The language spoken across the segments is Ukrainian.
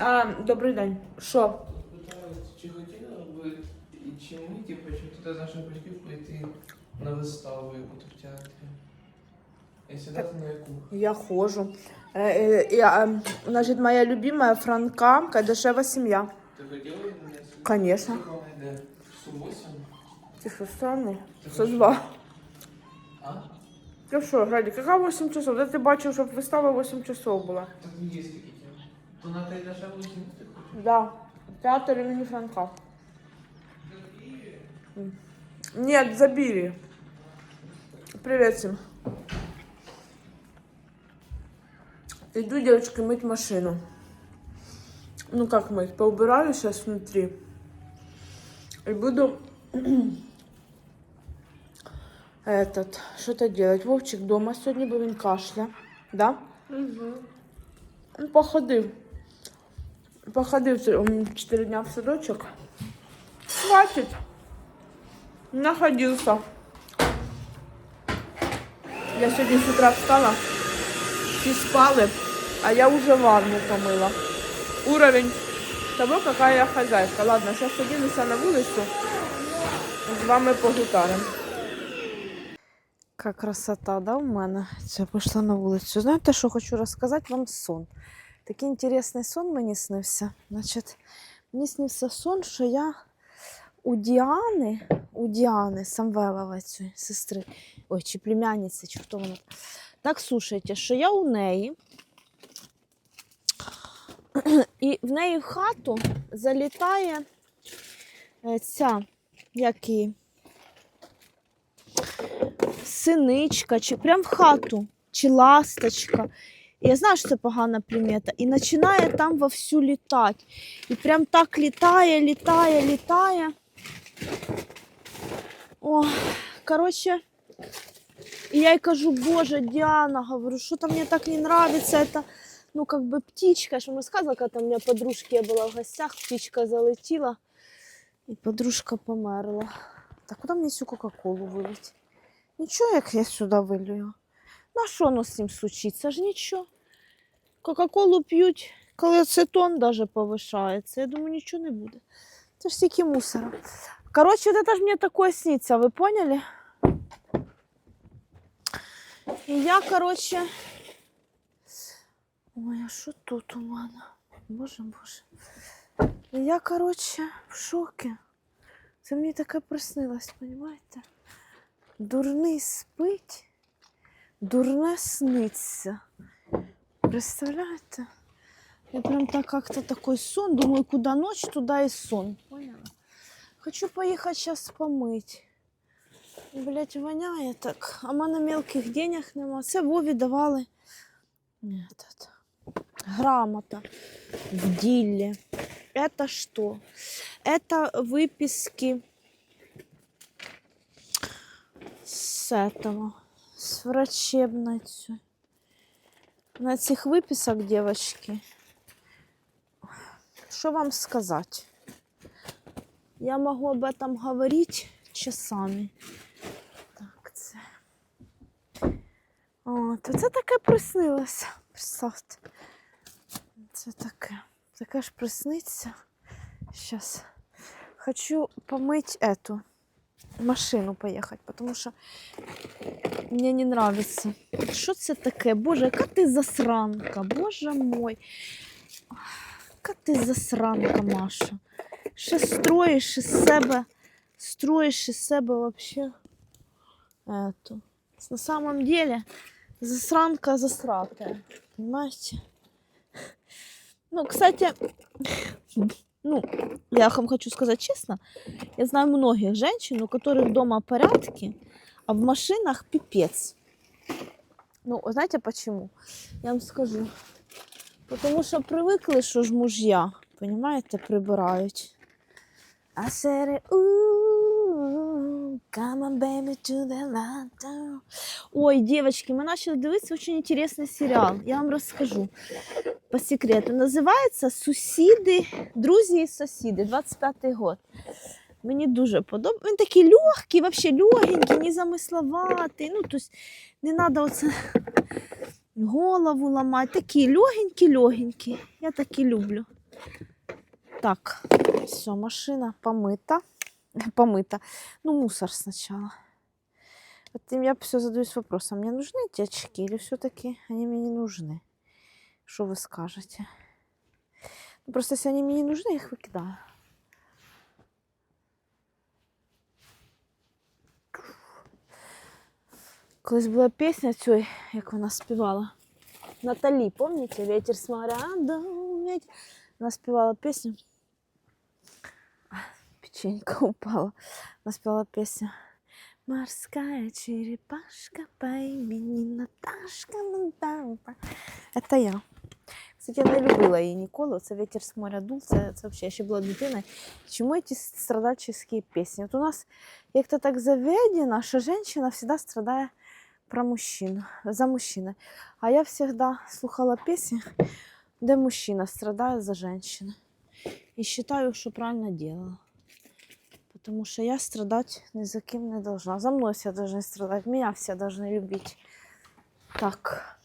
А, добрий день. Що? Чи хотіли б ви і чи ми, типу, чи хто з наших батьків пойти на виставу яку в театрі? Якщо дати на яку? Я хожу. Е, е, я, е, значить, моя любимая Франка Кадешева сім'я. Ти хотіла б мене? Конечно. Скільки вона йде? Часу 8? Ти що, странний? Це два. А? Ти що, Граді, яка 8 часов? Де ти бачив, щоб вистава 8 часов була? Так не є скільки. То на те дешеву зіму ти хочеш? Да. Театр імені Франка. М. Нет, забили. Привет всем. Иду, девочки, мыть машину. Ну как мыть? Поубираю сейчас внутри. И буду этот, что-то делать. Вовчик дома сегодня был, он кашля. Да? Угу. Он походил. Походив ці- 4 дня в садочок. Хватит. Находился. Я сегодня с утра встала, все спали, а я уже ванну помыла. Уровень того, какая я хозяйка. Ладно, сейчас садимся на вулицю, з вами погутарим. Яка красота, да, у мене? Це пішла на вулицю. Знаєте, що хочу розказати вам сон. Такий інтересний сон мені снився. Значить, мені снився сон, що я у Діани, у Діани Самвелової цієї сестри, ой, чи племянниці, чи хто вона. Так слушайте, що я у неї, і в неї в хату залітає е, ця, як її, синичка, чи прям в хату, чи ласточка. І я знаю, що це погана примета. І починає там вовсю літати. І прям так літає, літає, літає. О, коротше, і я їй кажу, боже, Діана, говорю, що то мені так не нравится, это, ну, как бы птичка, я ж вам рассказывала, когда там у меня подружки, я была в гостях, птичка залетіла, і подружка померла. Так куди мені цю Кока-Колу вилить? Нічого, як я сюди вилюю. На що воно з цим случиться? Ж нічого. Кока-колу п'ють, коли ацетон даже повишається. Я думаю, нічого не буде. Це ж стільки мусора. Коротше, это ж мені таке сниться, ви поняли? І я, коротше. Ой, а що тут у мене? Боже, боже. І я, коротше, в шокі. Це мені таке приснилось, розумієте? Дурний спить, дурне сниться. Представляете? Я прям так как-то такой сон. Думаю, куда ночь, туда и сон. Поняла? Хочу поехать сейчас помыть. Блять, воняє так. А в мене мелких денег нема. Це Вові давали. Этот. Грамота в ділі. Это что? Это выписки с этого, с врачебной. цю. На цих виписок, девочки, що вам сказати? Я можу об этом говорити часами. Так, це. От, це таке приснилося. Представте. Це таке. Таке ж присниться. Сейчас. Хочу помыть эту машину поехать, потому что мне не нравится. Що це таке? Боже, яка ти засранка, боже мой. Яка ти засранка, Маша. Ще строїш із себе, строїш із себе вообще эту. На самом деле, засранка засратая. Понимаете? Ну, кстати, ну, я вам хочу сказать честно, я знаю многих женщин, у которых дома порядки, а в машинах пипец. Ну, знаете почему? Я вам скажу. Потому що привикли, що ж муж'я, понимаєте, прибирають. А said у come on, baby, to the light. Ой, девочки, мы начали дивитися очень интересный сериал. Я вам расскажу по секрету. Називається Сусіди, друзі і сусіди, 25-й год. Мені дуже подобається. Він такий легкий, вообще легенький, незамисловатий. Ну, тобто не треба оце голову ламати. Такий легенький, легенький. Я такі люблю. Так, все, машина помыта. Помыта. Ну, мусор сначала. Вот я все задаюсь вопросом, мне нужны эти очки или все-таки они мне не нужны? Что вы скажете? Ну, Просто если они мне не нужны, я их выкидаю. Колись була пісня цієї, як вона співала. Наталі, помните? Ветер с моря дул, ветер. Вона співала пісню. А, Печенька упала. Вона співала пісню. Морская черепашка по имени Наташка. Наташка. Это я. Кстати, я не любила її ніколи. Це ветер з моря дул. Це, це взагалі, я ще була дитиною. Чому ці страдальческие пісні? От у нас як-то так заведено, що жінка завжди страдає про мужчину, за мужчину. А я всегда слухала песни, де мужчина страдає за женщину. І считаю, що правильно делала. Потому что я страдать ни за кем не должна. За мной все должны страдать, меня все должны любить. Так.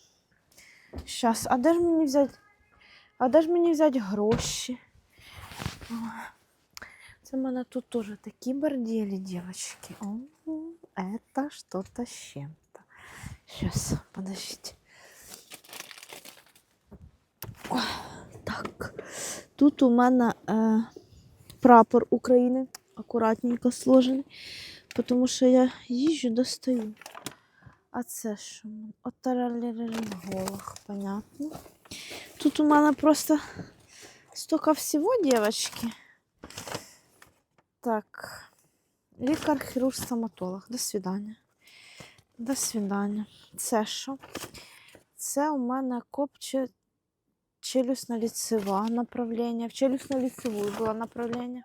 Сейчас, а де ж мені взяти? А де ж мені взяти гроші? О, Це в мене тут теж такі борделі, девочки. О, это что-то с чем-то. Сейчас, подождите. О, так. Тут у мене е, прапор України акуратненько сложений, тому що я їжджу достаю. А це що? Отаралеринголах, понятно. Тут у мене просто столько всего, девочки. Так. Лікар, хірург, стоматолог. До свидання. До свидання. Це що? Це у мене копче челюстно-лицева направлення. В челюстно-лицевую було направлення.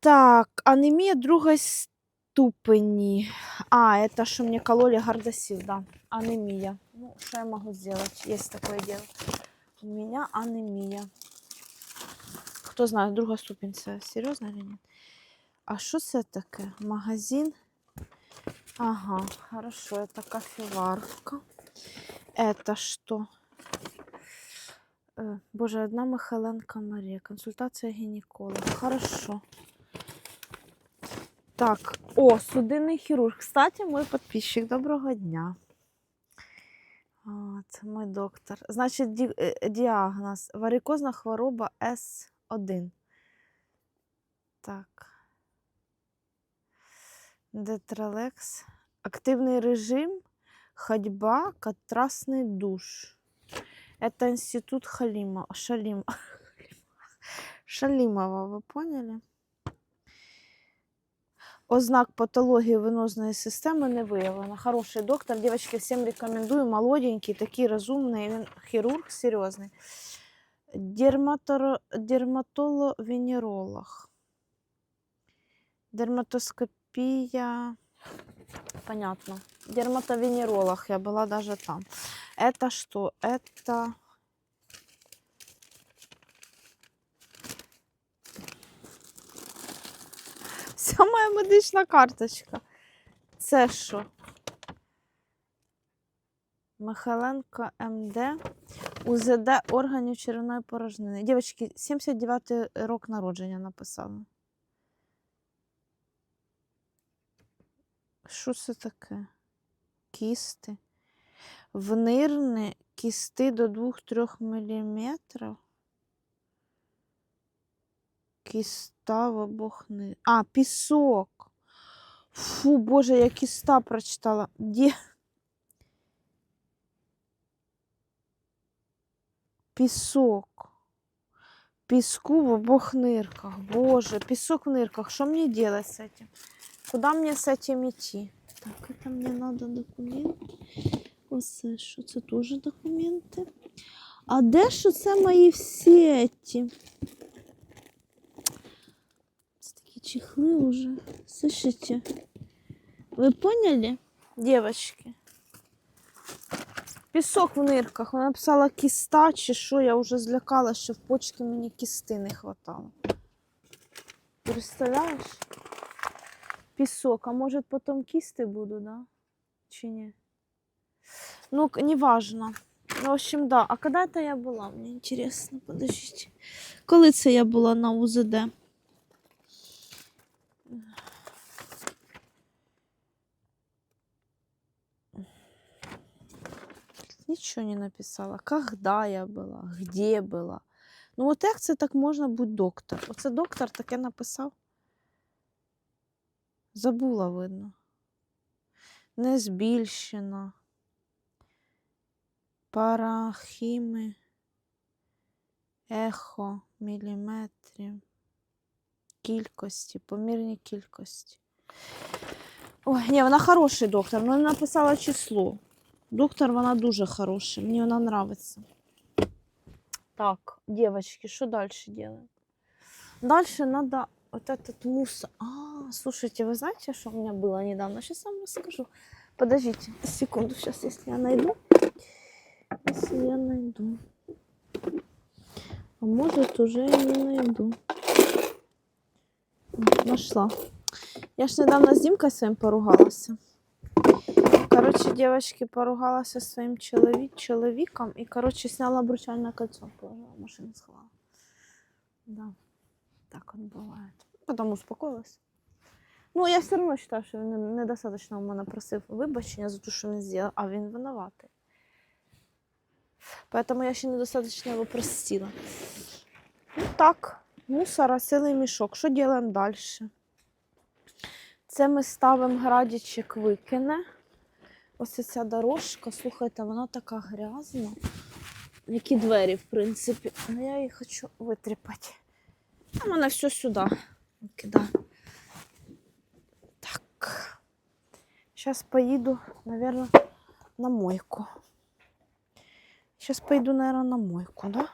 Так, анемія другої ступені. А, это що мені кололи гардасил, да. Анемія. Ну, що я можу сделать? Есть такое дело. У меня анемия. Хто знає, друга ступінь це серйозно чи ні? А що це таке? Магазин? Ага, хорошо, это кофеварка. Это что? Э, Боже, одна Михайленка Марія. Консультація гінеколога. Хорошо. Так, о, судинний хірург. Кстати, мой подписчик. Доброго дня. Це мой доктор. Значить, ді, е, діагноз. Варикозна хвороба С1. Так. Детралекс. Активний режим, ходьба, контрастний душ. Это институт Халима, Шалим, Шалимова, вы поняли? Ознак патології венозної системи не виявлено. Хороший доктор. Девочки, всем рекомендую. Молоденький, такий розумний. Він хірург серйозний. Дерматоро... Дерматолог-венеролог. Дерматоскопія. Понятно. Дерматовенеролог. Я была даже там. Это что? Это... Вся моя медична карточка. Це що? Михайленко МД. УЗД органів черевної порожнини. Дівчатки, 79 й рок народження написали. Що це таке? Кісти. Внирні кісти до 2-3 мм Кіста в обох ни... А, пісок. Фу, Боже, я кіста прочитала. Де? Пісок. Піску в обох нирках. Боже, пісок в нирках. Що мені делать з этим? Куда мне с этим идти? Так, это мне надо документы. Оце що це теж документи. А де ж це мої всі ці? Це чехли уже. Слышите? Ви поняли, девочки? Пісок в нирках. Вона написала кіста чи що, я вже злякалась, що в почки мені кісти не хватало. Представляєш? Пісок, а може потім кісти буду, да? Чи ні? Ну, к- неважно. Ну, в общем, да. А когда это я була? Мені інтересно, подождите. Коли це я була на УЗД? Нічого не написала. Когда я була, где була. Ну, от як це так можна бути доктор? Оце доктор таке написав. Забула, видно. Не збільшено. Парахіми. Ехо, міліметрів. Кількості, помірні кількості. Ой, ні, вона хороший доктор, але написала число. Доктор, вона дуже хороша, мені вона нравится. Так, девочки, что дальше делаем? Дальше надо вот этот мусор. А, слушайте, вы знаете, что у меня было недавно? Сейчас вам расскажу. Подождите, секунду, сейчас, если я найду. Если я найду. А может, уже и не найду. О, Нашла. Я ж недавно з Дімкою своїм поругалася. Короче, девочки поругалась со своим человек, человеком и, короче, сняла обручальное кольцо, положила машину сховала. Да, так вот бывает. Потом успокоилась. Ну, я все равно считаю, що він недостаточно у мене просив вибачення за те, що він зробив, а він винуватий. Поэтому я ще недостаточно його простила. Ну так, мусора, силий мішок. Що робимо далі? Це ми ставимо градічик викине. Ось ця дорожка, слухайте, вона така грязна. Які двері, в принципі. Але я її хочу витріпати. А мене все сюди кидаю. Так. Зараз поїду, мабуть, на мойку. Сейчас пойду, наверное, на мойку, да?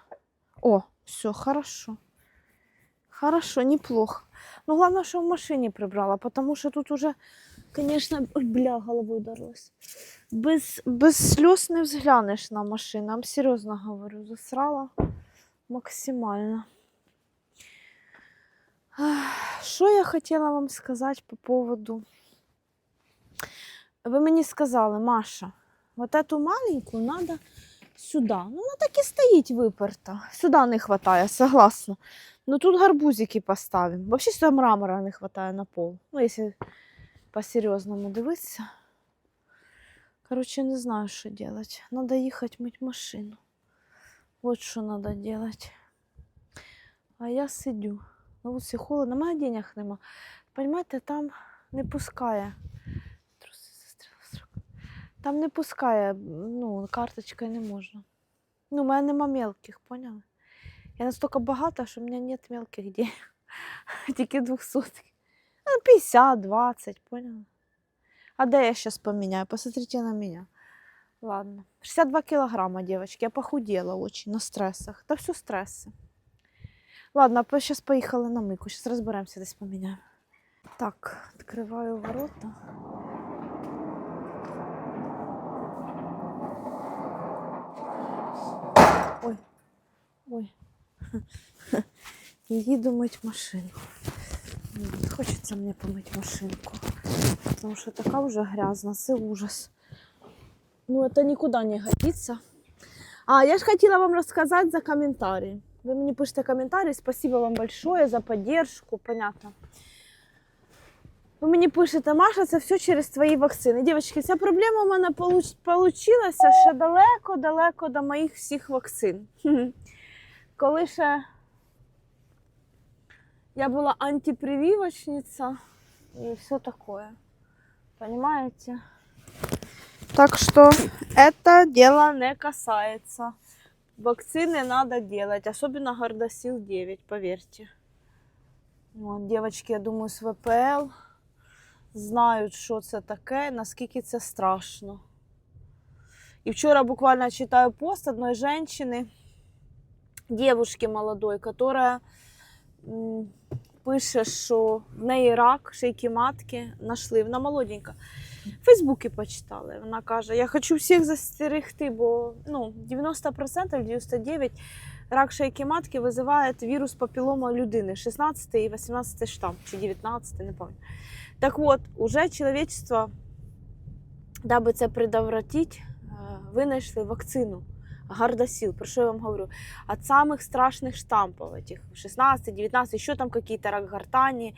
О, все, хорошо. Хорошо, неплохо. Ну, главное, что в машине прибрала, потому что тут уже, конечно, ой, бля, головой ударилась. Без, без слез не взглянешь на машину. Вам серьезно говорю, засрала максимально. Що я хотіла вам сказати по поводу. Ви мені сказали, Маша, вот эту маленьку надо сюди. Ну, вона так і стоїть виперта. Сюди не вистачає, согласна. Ну тут гарбузики поставимо. Взагалі сюди мрамора не вистачає на пол. Ну, якщо по-серйозному дивитися. Короче, не знаю, що делать. Надо їхати мить машину. Вот що надо делать. А я сидю. На вулиці холодно, мене денег нема. Понимаєте, там не пускає. Там не пускає, ну, карточкою не можна. Ну, у мене нема мелких, поняли? Я настільки багата, що у мене нет мелких денег. Тільки 200. Ну, 50, 20, поняли? А де я сейчас поменяю? Посмотрите на меня. Ладно. 62 килограмма, девочки. Я похудела очень на стрессах. Да все стрессы. Ладно, сейчас поехали на мыку. Сейчас разберемся, здесь поменяем. Так, открываю ворота. Ой, ой. І їду мить машину. М, Хочеться мені помити машинку. Потому что такая уже грязно, це ужас. Ну, это никуда не годится. А, я же хотела вам рассказать за комментарии. Вы мне пишете комментарии, спасибо вам большое за поддержку, понятно. Ви мені пишете, Маша, це все через твої вакцини. Дівчатки, ця проблема у мене получилася ще далеко-далеко до моїх всіх вакцин. Коли ще я була антипрививочниця і все такое. Понимаете? Так что это дело не касается. Вакцины надо делать, особенно Гордосил 9, поверьте. Вот, девочки, я думаю, з ВПЛ знають, що це таке, наскільки це страшно. І вчора буквально читаю пост одної женщины, девушки молодой, которая м, пише, що в неї рак шийки матки знайшли. Вона молоденька. В Фейсбуці почитали. Вона каже: Я хочу всіх застерегти, бо ну, 90%, 99% рак шийки матки визиває вірус папілома людини, 16 і 18 штамп, чи 19, не пам'ятаю. Так от, уже чоловічество, даби це предотвратити, е, винайшли вакцину. Гардосил, про що я вам говорю? От самых страшных штампов этих 16, 19, еще там какие-то рак гортани,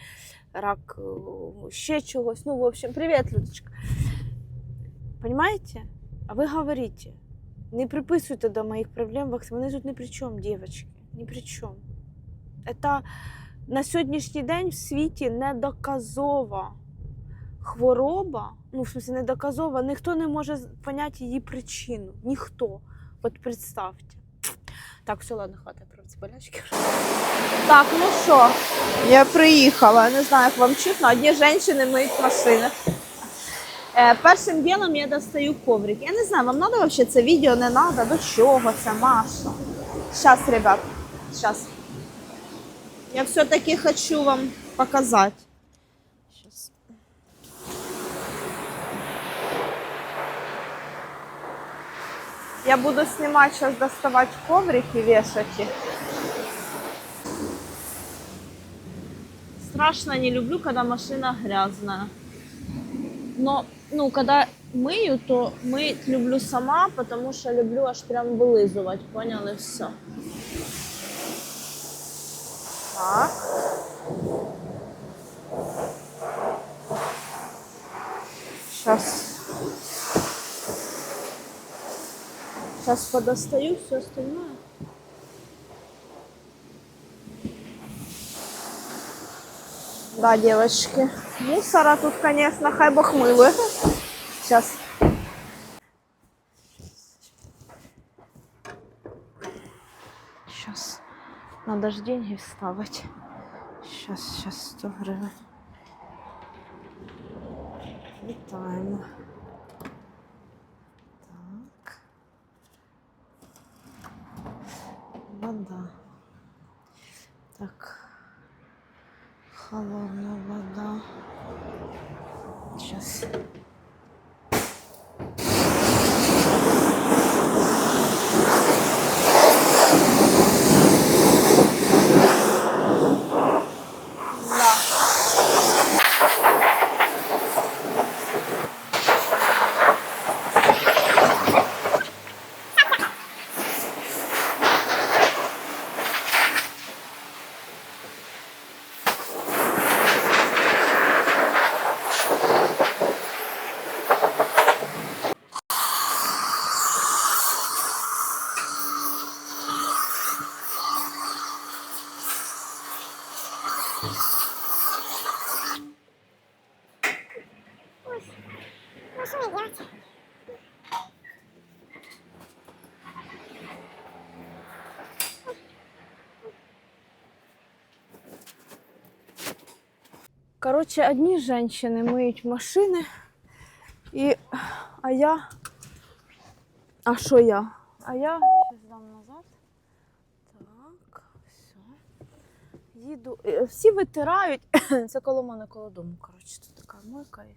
рак э, ще чогось. Ну, в общем, привет, Людочка. Понимаете? А ви говорите, не приписуйте до моїх проблем вакцин. Вони тут ні при чому, дівчатки. Ні при чому. Це на сьогоднішній день в світі недоказова хвороба. Ну, в смысле, недоказова. Ніхто не може поняти її причину. Ніхто. От представте. Так, все, ладно, хватить про ці болячки. Так, ну що, я приїхала. Не знаю, як вам чутно. Одні жінки миють машини. Е, першим ділом я достаю коврик. Я не знаю, вам треба вообще це відео, не треба, до чого це, Маша? Сейчас, ребят, сейчас. Я все-таки хочу вам показать. Я буду снимать сейчас, доставать коврики, вешать их. Страшно не люблю, когда машина грязная. Но, ну, когда мыю, то мыть люблю сама, потому что люблю аж прям вылизывать, поняли, все. Так. Сейчас. Сейчас подостаю все остальное. Да, девочки. Мусора тут, конечно, хай бог мыло. Сейчас. Сейчас. Надо же деньги вставать. Сейчас, сейчас 100 гривен. Вітаємо. Холодная вода. Сейчас. Да. Короче, одни женщины мыют машины, и... а я... А что я? А я... Сейчас дам назад. Так, все. Їду. Е, Всі витирають. Це коло мене коло дому. Коротше, тут така мойка є.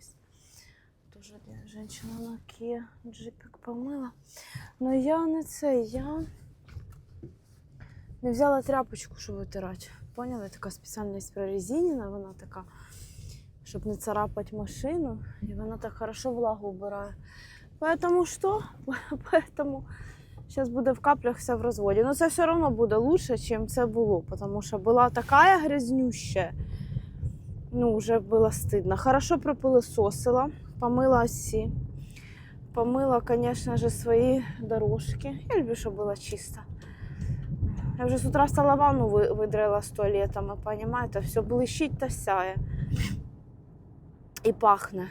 Тоже жінка на Kia джипик помила. Но я не це, я не взяла тряпочку, щоб витирати. Поняли? Така спеціальність прорезинена, вона така, щоб не царапати машину. І вона так хорошо влагу вбирає. Поэтому що? Поэтому зараз буде в каплях все в розводі. Ну це все одно буде лучше, ніж це було, тому що була така грязнюща. Ну, вже було стидно. Хорошо пропилисосила, помила осі. Помила, звісно свої дорожки. Я люблю, щоб було чисто. Я вже з утра стала видрила з туалетами, понимаєте, все блищить та сяє І пахне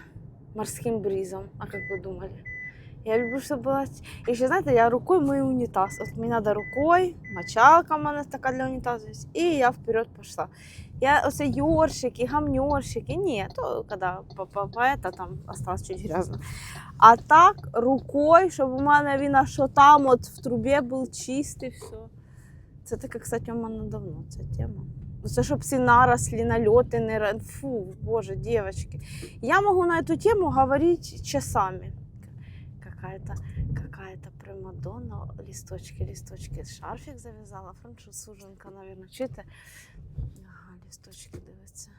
морським бризом. А як ви думали? Я люблю, щоб була... І ще, знаєте, я рукою мою унітаз. От мені треба рукою, мочалка в мене така для унітазу. є, І я вперед пішла. Я оце ёршики, гамнёршики. Ні, то коли по это там осталось чуть грязно. А так рукою, щоб у мене він аж що там от в трубі був чистий, все. Це таке, кстати, у мене давно ця тема. Це щоб всі наросли, нальоти, не фу, боже, дівчатки. Я можу на цю тему говорити часами. Какая-то какая-то примадонна, лісточки, лісточки. Шарфік зав'язала, французуженка, мабуть, чуєте? Ага, лісточки дивиться.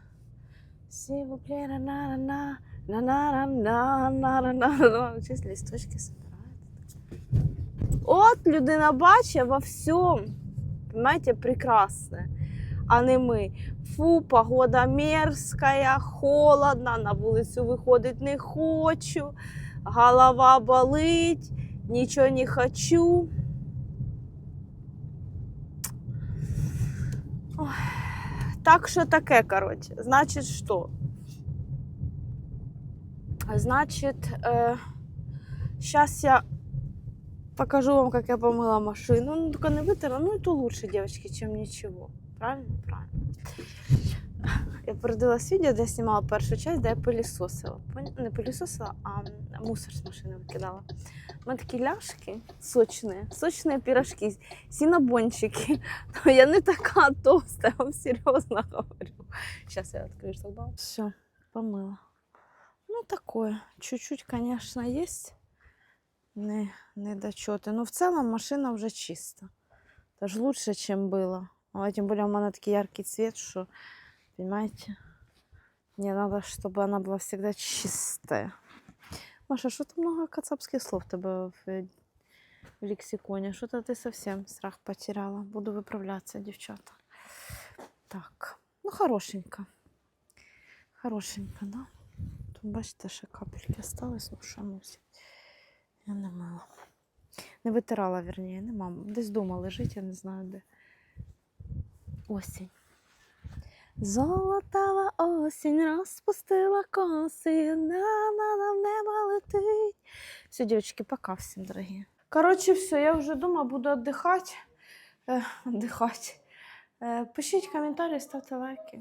Чись лісточки собирають. От людина бачить во всьому, понимаете, прекрасне а не ми. Фу, погода мерзкая, холодно, на вулицю виходити не хочу, голова болить, нічого не хочу. Ой, Так що таке, коротше. Значить, що? Значит, э, сейчас я покажу вам, как я помыла машину. Ну, только не вытерла. Ну, это лучше, девочки, чем ничего. Правильно? Правильно. Я передивилась відео, де я знімала першу часть, де я пилісосила. Поня- Не пилісосила, а мусор з машини викидала. У мене такі ляшки сочні, сочні пірожки, сінабончики. Но я не така толста, я вам серйозно говорю. Сейчас я відкрию шлагбаум. Все, помыла. Ну, такое. Чуть-чуть, конечно, есть не, недочеты. Но в целом машина уже чиста. Даже лучше, чем было. А тем более у меня такой яркий цвет, что, понимаете, мне надо, чтобы она была всегда чистая. Маша, что-то много кацапских слов у тебя в, э, в лексиконе. Что-то ты совсем страх потеряла. Буду выправляться, девчата. Так, ну хорошенько. Хорошенько, да? Тут, бачите, ще капельки остались, ну що мусить. Я не мила. Не витирала, вірніше, нема. Десь вдома лежить, я не знаю де. Осінь. Золотава осінь розпустила коси, на на на в небо летить. Все, дівчатки, пока всім, дорогі. Коротше, все, я вже вдома буду віддихати. Е, віддихати. Е, пишіть коментарі, ставте лайки.